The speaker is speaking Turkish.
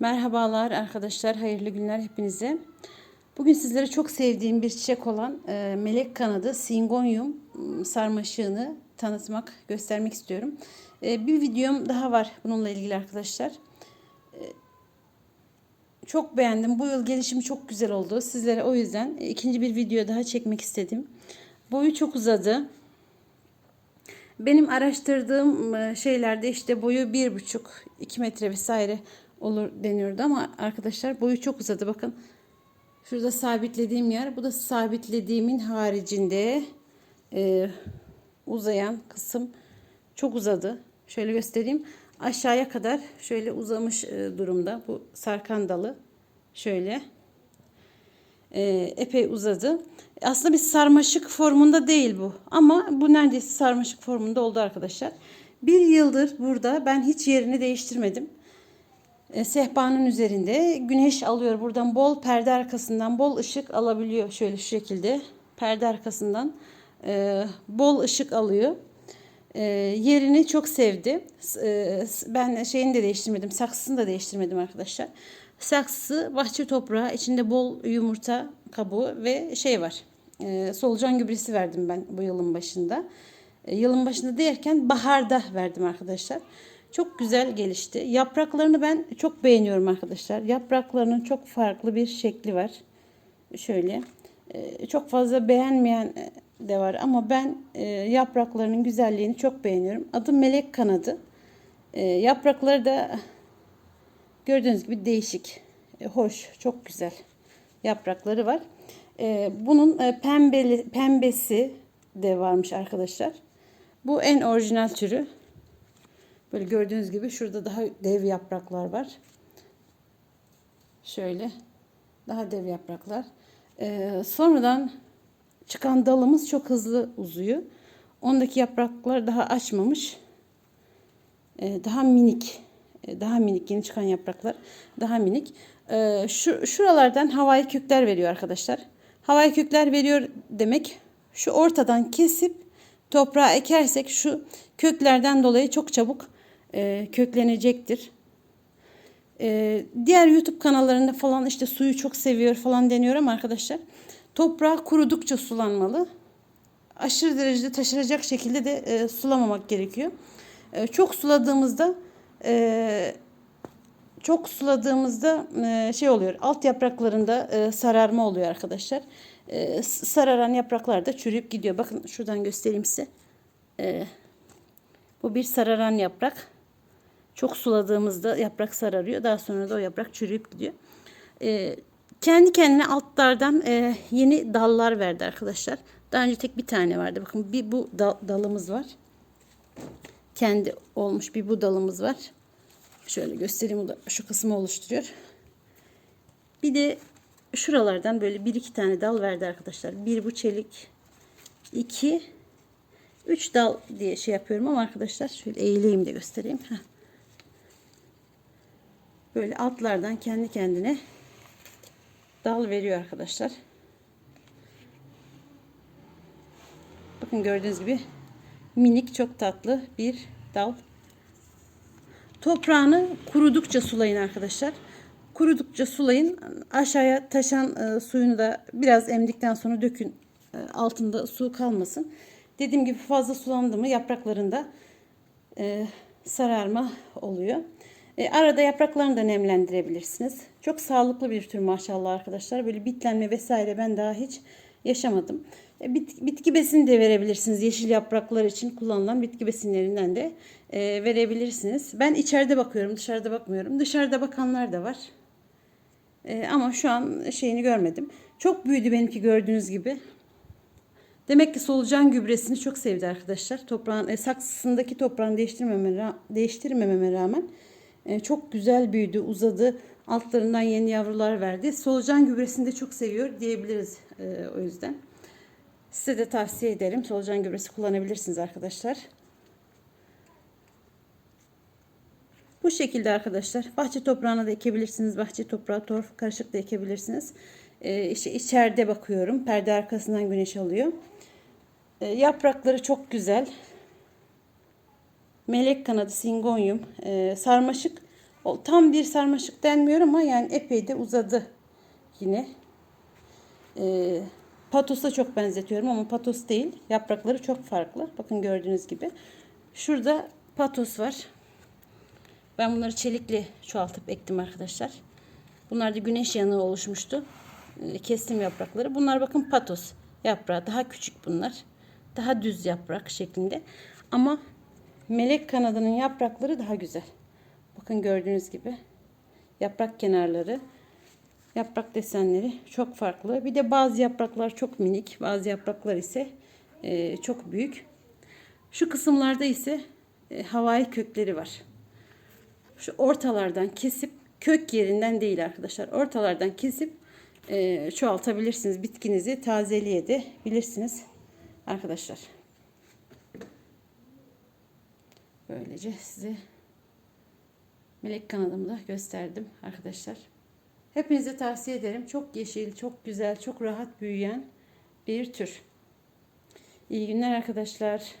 Merhabalar arkadaşlar, hayırlı günler hepinize. Bugün sizlere çok sevdiğim bir çiçek olan e, melek kanadı singonyum m, sarmaşığını tanıtmak, göstermek istiyorum. E, bir videom daha var bununla ilgili arkadaşlar. E, çok beğendim. Bu yıl gelişimi çok güzel oldu. Sizlere o yüzden ikinci bir video daha çekmek istedim. Boyu çok uzadı. Benim araştırdığım e, şeylerde işte boyu bir buçuk, iki metre vesaire olur deniyordu ama arkadaşlar boyu çok uzadı. Bakın şurada sabitlediğim yer. Bu da sabitlediğimin haricinde e, uzayan kısım çok uzadı. Şöyle göstereyim. Aşağıya kadar şöyle uzamış e, durumda. Bu sarkan dalı şöyle e, epey uzadı. Aslında bir sarmaşık formunda değil bu. Ama bu neredeyse sarmaşık formunda oldu arkadaşlar. Bir yıldır burada ben hiç yerini değiştirmedim. E, sehpanın üzerinde güneş alıyor. Buradan bol perde arkasından bol ışık alabiliyor. Şöyle şu şekilde perde arkasından e, bol ışık alıyor. E, yerini çok sevdi. E, ben şeyini de değiştirmedim. Saksısını da değiştirmedim arkadaşlar. Saksısı bahçe toprağı. içinde bol yumurta kabuğu ve şey var. E, solucan gübresi verdim ben bu yılın başında. E, yılın başında derken baharda verdim arkadaşlar. Çok güzel gelişti. Yapraklarını ben çok beğeniyorum arkadaşlar. Yapraklarının çok farklı bir şekli var. Şöyle. E, çok fazla beğenmeyen de var ama ben e, yapraklarının güzelliğini çok beğeniyorum. Adı melek kanadı. E, yaprakları da gördüğünüz gibi değişik. Hoş, çok güzel yaprakları var. Bunun pembeli, pembesi de varmış arkadaşlar. Bu en orijinal türü. Böyle gördüğünüz gibi şurada daha dev yapraklar var. Şöyle daha dev yapraklar. Ee, sonradan çıkan dalımız çok hızlı uzuyor. Ondaki yapraklar daha açmamış. Ee, daha minik. Ee, daha minik yeni çıkan yapraklar. Daha minik. Ee, şu, şuralardan havai kökler veriyor arkadaşlar. Havai kökler veriyor demek şu ortadan kesip toprağa ekersek şu köklerden dolayı çok çabuk e, köklenecektir. E, diğer YouTube kanallarında falan işte suyu çok seviyor falan deniyor ama arkadaşlar toprağı kurudukça sulanmalı. Aşırı derecede taşıracak şekilde de e, sulamamak gerekiyor. E, çok suladığımızda e, çok suladığımızda e, şey oluyor. Alt yapraklarında e, sararma oluyor arkadaşlar. E, sararan yapraklar da çürüyüp gidiyor. Bakın şuradan göstereyim size. E, bu bir sararan yaprak. Çok suladığımızda yaprak sararıyor. Daha sonra da o yaprak çürüyüp gidiyor. E, kendi kendine altlardan e, yeni dallar verdi arkadaşlar. Daha önce tek bir tane vardı. Bakın bir bu dal, dalımız var. Kendi olmuş bir bu dalımız var. Şöyle göstereyim. O da şu kısmı oluşturuyor. Bir de şuralardan böyle bir iki tane dal verdi arkadaşlar. Bir bu çelik. iki üç dal diye şey yapıyorum ama arkadaşlar şöyle eğileyim de göstereyim. Heh. Böyle altlardan kendi kendine dal veriyor arkadaşlar. Bakın gördüğünüz gibi minik çok tatlı bir dal. Toprağını kurudukça sulayın arkadaşlar. Kurudukça sulayın. Aşağıya taşan e, suyunu da biraz emdikten sonra dökün. E, altında su kalmasın. Dediğim gibi fazla sulandı mı yapraklarında e, sararma oluyor. E, arada yapraklarını da nemlendirebilirsiniz. Çok sağlıklı bir tür maşallah arkadaşlar. Böyle bitlenme vesaire ben daha hiç yaşamadım. E, bit, bitki besini de verebilirsiniz. Yeşil yapraklar için kullanılan bitki besinlerinden de e, verebilirsiniz. Ben içeride bakıyorum, dışarıda bakmıyorum. Dışarıda bakanlar da var. E, ama şu an şeyini görmedim. Çok büyüdü benimki gördüğünüz gibi. Demek ki solucan gübresini çok sevdi arkadaşlar. Toprağın e, saksısındaki toprağını değiştirmeme, değiştirmememe rağmen çok güzel büyüdü, uzadı. Altlarından yeni yavrular verdi. Solucan gübresini de çok seviyor diyebiliriz e, o yüzden. Size de tavsiye ederim. Solucan gübresi kullanabilirsiniz arkadaşlar. Bu şekilde arkadaşlar. Bahçe toprağına da ekebilirsiniz. Bahçe toprağı, torf karışık da ekebilirsiniz. Ee, işte içeride bakıyorum. Perde arkasından güneş alıyor. Ee, yaprakları çok güzel. Melek kanadı, singonyum, e, sarmaşık O, tam bir sarmaşık denmiyor ama yani epey de uzadı yine. Ee, patosa çok benzetiyorum ama patos değil. Yaprakları çok farklı. Bakın gördüğünüz gibi. Şurada patos var. Ben bunları çelikle çoğaltıp ektim arkadaşlar. Bunlar da güneş yanığı oluşmuştu. Ee, Kestim yaprakları. Bunlar bakın patos yaprağı. Daha küçük bunlar. Daha düz yaprak şeklinde. Ama melek kanadının yaprakları daha güzel. Bakın gördüğünüz gibi. Yaprak kenarları. Yaprak desenleri çok farklı. Bir de bazı yapraklar çok minik. Bazı yapraklar ise e, çok büyük. Şu kısımlarda ise e, havai kökleri var. Şu ortalardan kesip kök yerinden değil arkadaşlar. Ortalardan kesip e, çoğaltabilirsiniz. Bitkinizi tazeleyebilirsiniz arkadaşlar. Böylece size melek kanadımı da gösterdim arkadaşlar. Hepinize tavsiye ederim. Çok yeşil, çok güzel, çok rahat büyüyen bir tür. İyi günler arkadaşlar.